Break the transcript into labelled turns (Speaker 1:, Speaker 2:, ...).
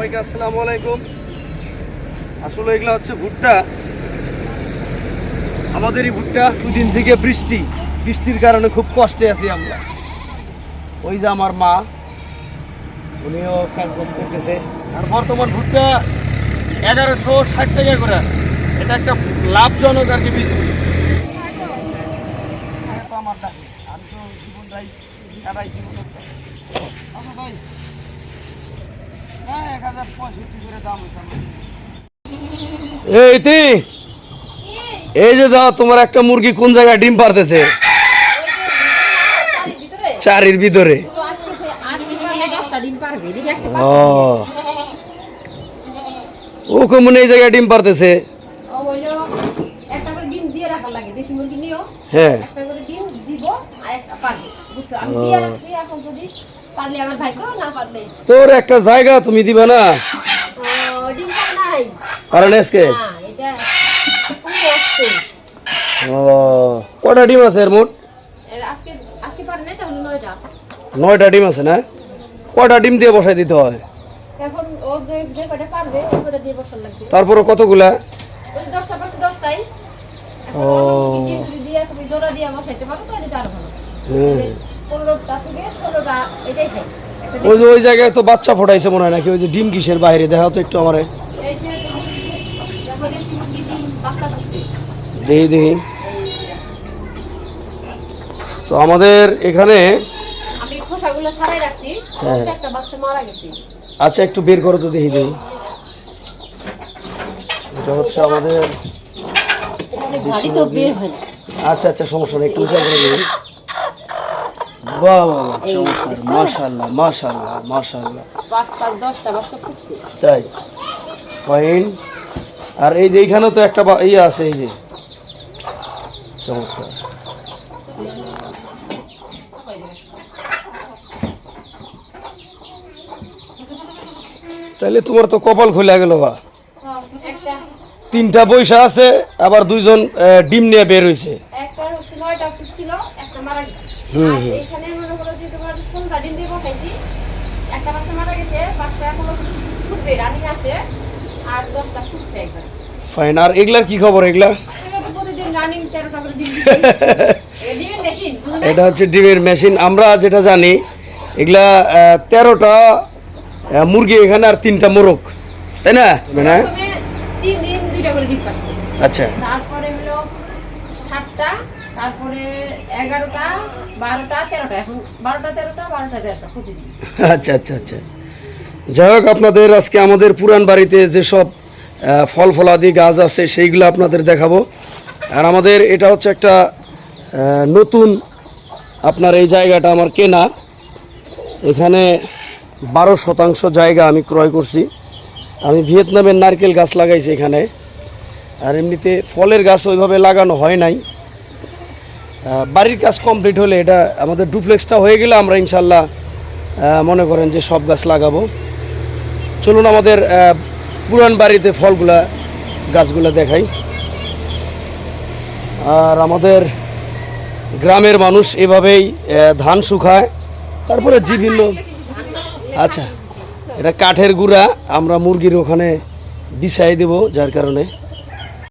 Speaker 1: সবাইকে আসসালামু আলাইকুম। আসলে এগুলো হচ্ছে ভুট্টা। আমাদের এই ভুট্টা, দুদিন থেকে বৃষ্টি। বৃষ্টির কারণে খুব কষ্টে আছি আমরা। ওই যে আমার মা, উনিও কাজ বাজ করতেছে। আর বর্তমান ভুট্টা এগারোশো ষাট টাকা করে। এটা একটা লাভজনক আর কি বিজনেস। আমার আমি তো জীবন রাই কাটাই জীবন আচ্ছা ভাই হ্যাঁ এক হাজার পঁয়ষট্টি করে দাম হয়েছে এই, তি। এই যে দাও, তোমার একটা মুরগি কোন জায়গায় ডিম পারতেছে চারির ভিতরে। ও। কমন এই জায়গায় ডিম পারতেছে হ্যাঁ। তোর একটা জায়গা তুমি দিবা না? কারণ আজকে? ও কটা ডিম আছে এর মোট? নয়টা। ডিম আছে না? কটা ডিম দিয়ে বসাই দিতে হয়? তারপরে কতগুলা? ও।
Speaker 2: দিয়ে দিয়ে বসাইতে পারো তাহলে ভালো।
Speaker 1: হুম।
Speaker 2: থেকে ষোলোটা এটাই খাই
Speaker 1: ওই যে ওই জায়গায় তো বাচ্চা ফোটাইছে মনে হয় নাকি? ওই যে ডিম কিসের বাইরে? দেখাও তো একটু আমারে।
Speaker 2: দেখি দেখি
Speaker 1: দেখি। তো আমাদের এখানে
Speaker 2: আমি খোসাগুলো ছাড়াই রাখছি
Speaker 1: হ্যাঁ।
Speaker 2: একটা বাচ্চা মারা গেছে।
Speaker 1: আচ্ছা একটু বের করো তো দেখি দেখি। এটা হচ্ছে আমাদের আচ্ছা আচ্ছা সমস্যা নেই একটু করে দিন বাহ বাহ বাহ, চমৎকার মাশাল্লাহ মাশাল্লাহ মাশাল্লাহ
Speaker 2: পাঁচ পাঁচ দশটা বাচ্চা ফুটছে
Speaker 1: তাই ফাইন আর এই যে এইখানেও তো একটা ইয়ে আছে এই যে। চমৎকার। তাহলে তোমার তো কপাল খুলে গেল বা। তিনটা পয়সা আছে আবার দুইজন ডিম নিয়ে বের হয়েছে
Speaker 2: নয়টা ফুটছিল একটা মারা গেছে। এখানে মনে করো যে তোমার ষোলোটা ডিম দিয়ে বসাইছি একটা বাচ্চা মারা গেছে পাঁচটা এখনও ফুটবে রানিং আছে আর দশটা ফুটছে একবার।
Speaker 1: ফাইন আর এগুলার কি খবর এগুলা।
Speaker 2: এটা
Speaker 1: হচ্ছে ডিমের মেশিন আমরা যেটা জানি এগুলা তেরোটা মুরগি এখানে আর তিনটা মোরগ। তাই না? মানে?
Speaker 2: দিন
Speaker 1: আচ্ছা।
Speaker 2: তারপরে হলো সাতটা তারপরে এগারোটা, বারোটা, তেরোটা। এখন বারোটা, তেরোটা বারোটা, তেরোটা প্রতিদিন।
Speaker 1: আচ্ছা আচ্ছা আচ্ছা। যাই হোক, আপনাদের আজকে আমাদের পুরান বাড়িতে যেসব ফল ফলাদি গাছ আছে, সেইগুলো আপনাদের দেখাবো। আর আমাদের এটা হচ্ছে একটা নতুন আপনার এই জায়গাটা আমার কেনা। এখানে বারো শতাংশ জায়গা আমি ক্রয় করছি। আমি ভিয়েতনামের নারকেল গাছ লাগাইছি এখানে। আর এমনিতে ফলের গাছ ওইভাবে লাগানো হয় নাই। বাড়ির কাজ কমপ্লিট হলে এটা আমাদের ডুপ্লেক্সটা হয়ে গেলে আমরা ইনশাল্লাহ মনে করেন যে সব গাছ লাগাবো। চলুন আমাদের পুরান বাড়িতে ফলগুলা, গাছগুলা দেখাই। আর আমাদের গ্রামের মানুষ এভাবেই ধান শুকায়, তারপরে বিভিন্ন আচ্ছা এটা কাঠের গুঁড়া, আমরা মুরগির ওখানে বিছাই দেব, যার কারণে